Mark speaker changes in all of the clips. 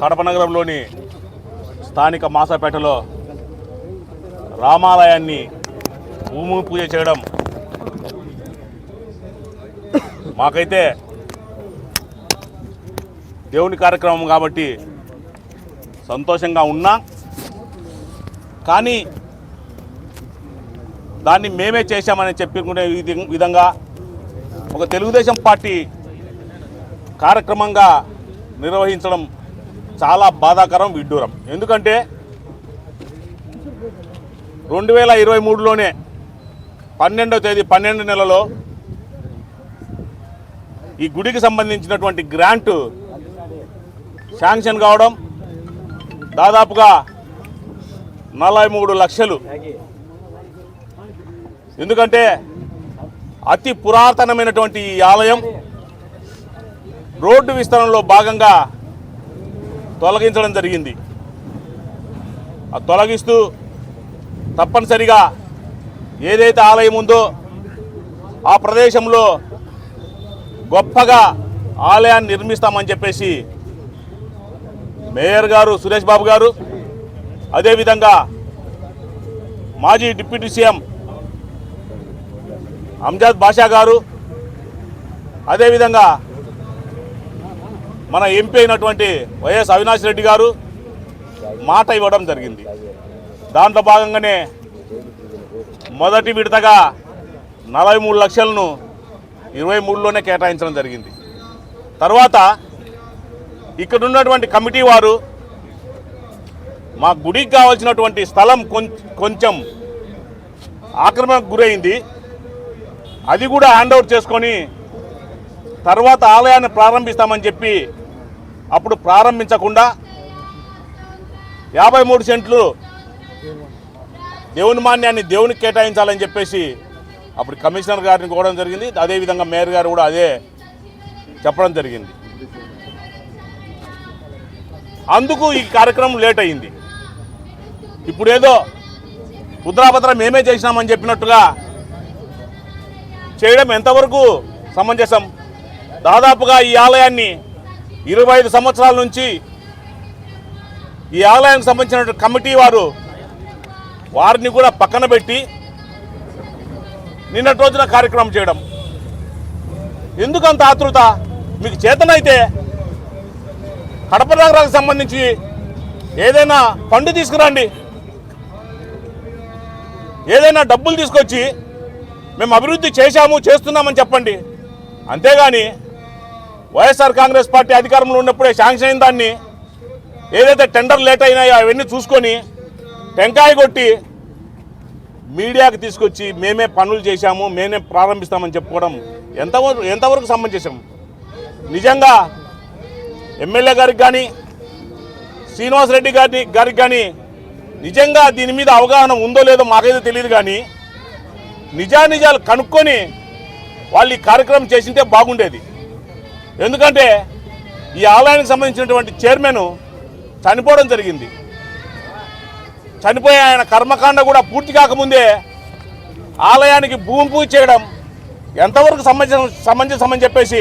Speaker 1: కడప నగరంలోని స్థానిక మాసాపేటలో రామాలయాన్ని భూమి పూజ చేయడం మాకైతే దేవుని కార్యక్రమం కాబట్టి సంతోషంగా ఉన్నా. కానీ దాన్ని మేమే చేశామని చెప్పుకునే విధంగా ఒక తెలుగుదేశం పార్టీ కార్యక్రమంగా నిర్వహించడం చాలా బాధాకరం విడ్డూరం. ఎందుకంటే రెండు వేల ఇరవై మూడులోనే పన్నెండవ తేదీ పన్నెండు నెలలో ఈ గుడికి సంబంధించినటువంటి గ్రాంటు శాంక్షన్ కావడం దాదాపుగా నలభై మూడు లక్షలు. ఎందుకంటే అతి పురాతనమైనటువంటి ఈ ఆలయం రోడ్డు విస్తరణలో భాగంగా తొలగించడం జరిగింది. ఆ తొలగిస్తూ తప్పనిసరిగా ఏదైతే ఆలయం ఉందో ఆ ప్రదేశంలో గొప్పగా ఆలయాన్ని నిర్మిస్తామని చెప్పేసి మేయర్ గారు సురేష్ బాబు గారు అదేవిధంగా మాజీ డిప్యూటీ సీఎం అంజాద్ బాషా గారు అదేవిధంగా మన ఎంపీ అయినటువంటి వైఎస్ అవినాష్ రెడ్డి గారు మాట ఇవ్వడం జరిగింది. దాంట్లో భాగంగానే మొదటి విడతగా నలభై మూడు లక్షలను ఇరవై మూడులోనే కేటాయించడం జరిగింది. తర్వాత ఇక్కడ ఉన్నటువంటి కమిటీ వారు మా గుడికి కావాల్సినటువంటి స్థలం కొం- కొంచెం ఆక్రమణకు గురైంది. అది కూడా హ్యాండ్ ఓవర్ చేసుకొని తర్వాత ఆలయాన్ని ప్రారంభిస్తామని చెప్పి అప్పుడు ప్రారంభించకుండా యాభై మూడు సెంట్లు దేవుని మాన్యాన్ని దేవునికి కేటాయించాలని చెప్పేసి అప్పుడు కమిషనర్ గారిని కోవడం జరిగింది. అదేవిధంగా మేయర్ గారు కూడా అదే చెప్పడం జరిగింది. అందుకు ఈ కార్యక్రమం లేట్ అయింది. ఇప్పుడేదో ఉద్రాభద్ర మేమే చేసినామని చెప్పినట్టుగా చేయడం ఎంతవరకు సమంజసం? దాదాపుగా ఈ ఆలయాన్ని ఇరవై ఐదు సంవత్సరాల నుంచి ఈ ఆలయానికి సంబంధించిన కమిటీ వారు వారిని కూడా పక్కన పెట్టి నిన్నటి రోజున కార్యక్రమం చేయడం. ఎందుకంత ఆతృత? మీకు చేతనైతే కడప నగరానికి సంబంధించి ఏదైనా ఫండ్ తీసుకురండి. ఏదైనా డబ్బులు తీసుకొచ్చి మేము అభివృద్ధి చేశాము చేస్తున్నామని చెప్పండి. అంతేగాని వైఎస్ఆర్ కాంగ్రెస్ పార్టీ అధికారంలో ఉన్నప్పుడే శాంక్షన్ అయిన దాన్ని ఏదైతే టెండర్ లేట్ అయినాయో అవన్నీ చూసుకొని టెంకాయ కొట్టి మీడియాకి తీసుకొచ్చి మేమే పనులు చేశాము మేమే ప్రారంభిస్తామని చెప్పుకోవడం ఎంతవరకు ఎంతవరకు సంబంధించాం నిజంగా ఎమ్మెల్యే గారికి కానీ శ్రీనివాసరెడ్డి గారి గారికి కానీ నిజంగా దీని మీద అవగాహన ఉందో లేదో మాకైతే తెలియదు కానీ నిజానిజాలు కనుక్కొని వాళ్ళు ఈ కార్యక్రమం చేసింటే బాగుండేది. ఎందుకంటే ఈ ఆలయానికి సంబంధించినటువంటి చైర్మన్ చనిపోవడం జరిగింది. చనిపోయే ఆయన కర్మకాండ కూడా పూర్తి కాకముందే ఆలయానికి భూమి పూజ చేయడం ఎంతవరకు సమంజసం సమంజసం అని చెప్పేసి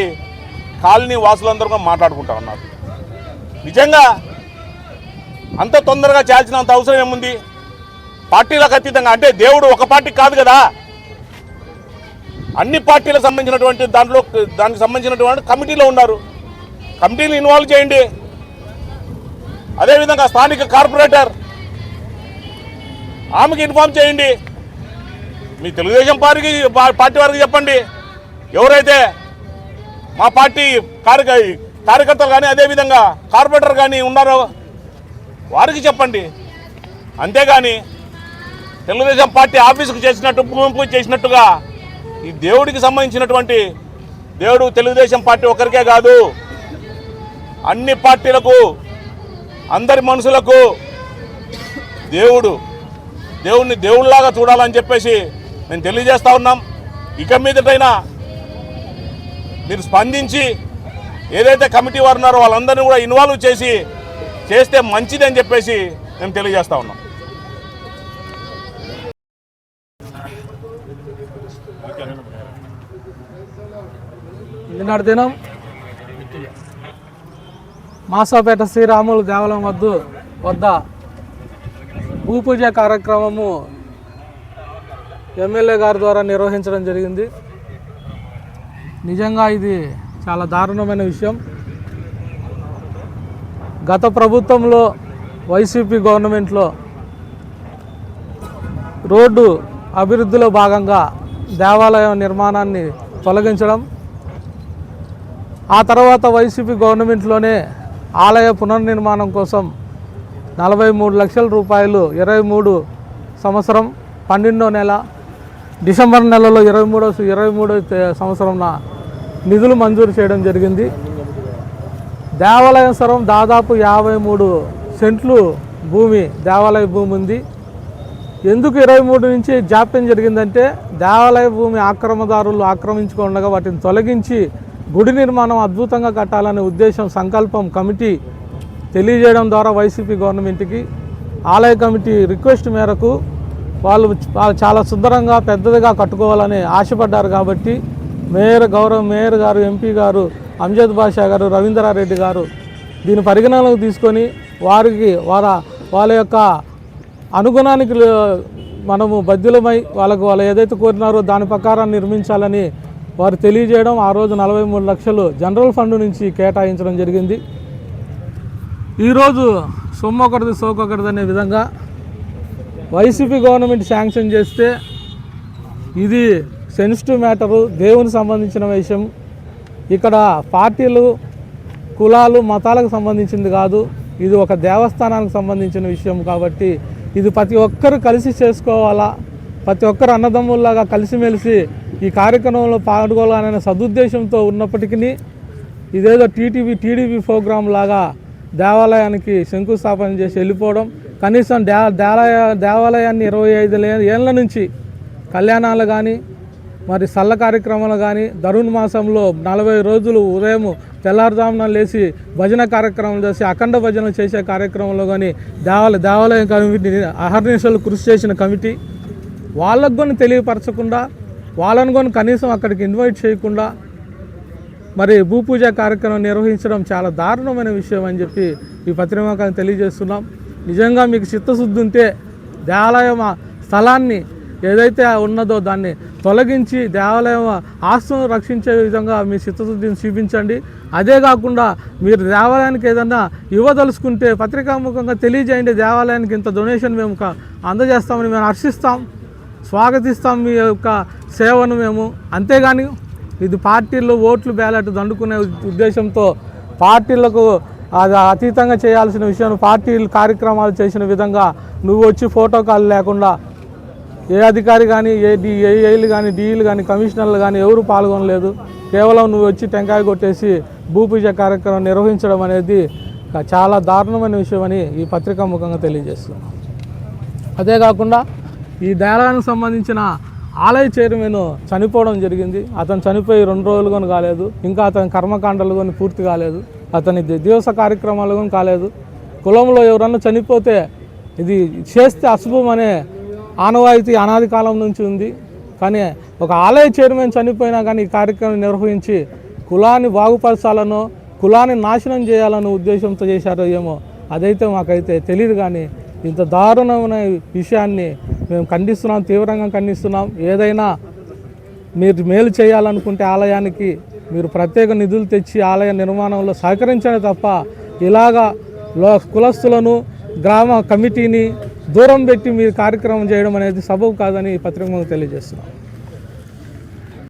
Speaker 1: కాలనీ వాసులందరూ కూడా మాట్లాడుకుంటా ఉన్నారు. నిజంగా అంత తొందరగా చేయాల్సినంత అవసరం ఏముంది? పార్టీలకు అతీతంగా అంటే దేవుడు ఒక పార్టీ కాదు కదా? అన్ని పార్టీలకు సంబంధించినటువంటి దాంట్లో దానికి సంబంధించినటువంటి కమిటీలో ఉన్నారు. కమిటీని ఇన్వాల్వ్ చేయండి. అదేవిధంగా స్థానిక కార్పొరేటర్ ఆమెకి ఇన్ఫార్మ్ చేయండి. మీ తెలుగుదేశం పార్టీకి పార్టీ వారికి చెప్పండి. ఎవరైతే మా పార్టీ కార్యక కార్యకర్తలు కానీ అదేవిధంగా కార్పొరేటర్ కానీ ఉన్నారో వారికి చెప్పండి. అంతేగాని తెలుగుదేశం పార్టీ ఆఫీసుకు చేసినట్టు భూమి పూజ చేసినట్టుగా ఈ దేవుడికి సంబంధించినటువంటి దేవుడు తెలుగుదేశం పార్టీ ఒకరికే కాదు అన్ని పార్టీలకు అందరి మనుషులకు దేవుడు దేవుణ్ణి దేవుళ్ళలాగా చూడాలని చెప్పేసి మేము తెలియజేస్తా ఉన్నాం. ఇక మీదటైనా మీరు స్పందించి ఏదైతే కమిటీ వారు ఉన్నారో వాళ్ళందరినీ కూడా ఇన్వాల్వ్ చేసి చేస్తే మంచిది అని చెప్పేసి మేము తెలియజేస్తా ఉన్నాం.
Speaker 2: నిన్నటి దినం మాసాపేట శ్రీరాములు దేవాలయం వద్ద వద్ద భూపూజ కార్యక్రమము ఎమ్మెల్యే గారి ద్వారా నిర్వహించడం జరిగింది. నిజంగా ఇది చాలా దారుణమైన విషయం. గత ప్రభుత్వంలో వైసీపీ గవర్నమెంట్లో రోడ్డు అభివృద్ధిలో భాగంగా దేవాలయం నిర్మాణాన్ని తొలగించడం ఆ తర్వాత వైసీపీ గవర్నమెంట్లోనే ఆలయ పునర్నిర్మాణం కోసం నలభై మూడు లక్షల రూపాయలు ఇరవై మూడు సంవత్సరం పన్నెండో నెల డిసెంబర్ నెలలో ఇరవై మూడో ఇరవై మూడో సంవత్సరంన నిధులు మంజూరు చేయడం జరిగింది. దేవాలయం సరం దాదాపు యాభై మూడు సెంట్లు భూమి దేవాలయ భూమి ఉంది. ఎందుకు ఇరవై మూడు నుంచి జాప్యం జరిగిందంటే దేవాలయ భూమి ఆక్రమదారులు ఆక్రమించుకుండగా వాటిని తొలగించి గుడి నిర్మాణం అద్భుతంగా కట్టాలనే ఉద్దేశం సంకల్పం కమిటీ తెలియజేయడం ద్వారా వైసీపీ గవర్నమెంట్కి. ఆలయ కమిటీ రిక్వెస్ట్ మేరకు వాళ్ళు వాళ్ళు చాలా సుందరంగా పెద్దదిగా కట్టుకోవాలని ఆశపడ్డారు కాబట్టి మేయర్ గౌరవ మేయర్ గారు ఎంపీ గారు అంజద్ బాషా గారు రవీంద్రారెడ్డి గారు దీని పరిగణనలోకి తీసుకొని వారికి వారి వాళ్ళ యొక్క అనుగుణానికి మనము బద్దులమై వాళ్ళకు వాళ్ళు ఏదైతే కోరినారో దాని ప్రకారం నిర్మించాలని వారు తెలియజేయడం ఆ రోజు నలభై మూడు లక్షలు జనరల్ ఫండ్ నుంచి కేటాయించడం జరిగింది. ఈరోజు సొమ్ము ఒకటిది సోకొకటిది అనే విధంగా వైసీపీ గవర్నమెంట్ శాంక్షన్ చేస్తే ఇది సెన్సిటివ్ మ్యాటరు దేవునికి సంబంధించిన విషయం. ఇక్కడ పార్టీలు కులాలు మతాలకు సంబంధించింది కాదు ఇది ఒక దేవస్థానానికి సంబంధించిన విషయం కాబట్టి ఇది ప్రతి ఒక్కరు కలిసి చేసుకోవాలా? ప్రతి ఒక్కరు అన్నదమ్ముల్లాగా కలిసిమెలిసి ఈ కార్యక్రమంలో పాల్గొనాలనే సదుద్దేశంతో ఉన్నప్పటికీ ఇదేదో టీటీవీ టీడీపీ ప్రోగ్రాం లాగా దేవాలయానికి శంకుస్థాపన చేసి వెళ్ళిపోవడం కనీసం దే దేవాలయ దేవాలయాన్ని ఇరవై ఐదు ఏళ్ళ నుంచి కళ్యాణాలు కానీ మరి సల్ల కార్యక్రమాలు కానీ ధరుణ్ మాసంలో నలభై రోజులు ఉదయం తెల్లారుజామున లేచి భజన కార్యక్రమం చేసి అఖండ భజనలు చేసే కార్యక్రమంలో కానీ దేవాలయ దేవాలయం కమిటీ అహర్నిశలు కృషి చేసిన కమిటీ వాళ్ళకు కూడా తెలియపరచకుండా వాళ్ళను కూడా కనీసం అక్కడికి ఇన్వైట్ చేయకుండా మరి భూపూజ కార్యక్రమం నిర్వహించడం చాలా దారుణమైన విషయం అని చెప్పి ఈ పత్రికాన్ని తెలియజేస్తున్నాం. నిజంగా మీకు చిత్తశుద్ధి ఉంటే దేవాలయం స్థలాన్ని ఏదైతే ఉన్నదో దాన్ని తొలగించి దేవాలయం ఆస్తులను రక్షించే విధంగా మీ చిత్తశుద్ధిని చూపించండి. అదే కాకుండా మీరు దేవాలయానికి ఏదన్నా ఇవ్వదలుచుకుంటే పత్రికాముఖంగా తెలియజేయండి దేవాలయానికి ఇంత డొనేషన్ మేము అందజేస్తామని మేము హర్షిస్తాం. స్వాగతిస్తాం మీ యొక్క సేవను మేము. అంతేగాని ఇది పార్టీల్లో ఓట్లు బ్యాలెట్ దండుకునే ఉద్దేశంతో పార్టీలకు అది అతీతంగా చేయాల్సిన విషయం పార్టీలు కార్యక్రమాలు చేసిన విధంగా నువ్వు వచ్చి ఫోటో కాల్ లేకుండా ఏ అధికారి కానీ ఏ డి ఏఐలు కానీ డిఈలు కానీ కమిషనర్లు కానీ ఎవరు పాల్గొనలేదు. కేవలం నువ్వు వచ్చి టెంకాయ కొట్టేసి భూపూజ కార్యక్రమం నిర్వహించడం అనేది చాలా దారుణమైన విషయం అని ఈ పత్రికా ముఖంగా తెలియజేస్తున్నాం. అదే కాకుండా ఈ దేవాలయానికి సంబంధించిన ఆలయ చైర్మన్ చనిపోవడం జరిగింది. అతను చనిపోయి రెండు రోజులు కొని కాలేదు. ఇంకా అతని కర్మకాండలు కొని పూర్తి కాలేదు. అతని దివస కార్యక్రమాలు కొని కాలేదు. కులంలో ఎవరన్నా చనిపోతే ఇది చేస్తే అశుభం అనే ఆనవాయితీ అనాది కాలం నుంచి ఉంది. కానీ ఒక ఆలయ చైర్మన్ చనిపోయినా కానీ ఈ కార్యక్రమం నిర్వహించి కులాన్ని బాగుపరచాలనో కులాన్ని నాశనం చేయాలనే ఉద్దేశంతో చేశారో ఏమో అదైతే మాకైతే తెలియదు కానీ ఇంత దారుణమైన విషయాన్ని మేము ఖండిస్తున్నాం తీవ్రంగా ఖండిస్తున్నాం. ఏదైనా మీరు మేలు చేయాలనుకుంటే ఆలయానికి మీరు ప్రత్యేక నిధులు తెచ్చి ఆలయ నిర్మాణంలో సహకరించడం తప్ప ఇలాగా లో కులస్తులను గ్రామ కమిటీని దూరం పెట్టి మీరు కార్యక్రమం చేయడం అనేది సబబు కాదని ఈ పత్రిక తెలియజేస్తున్నాం.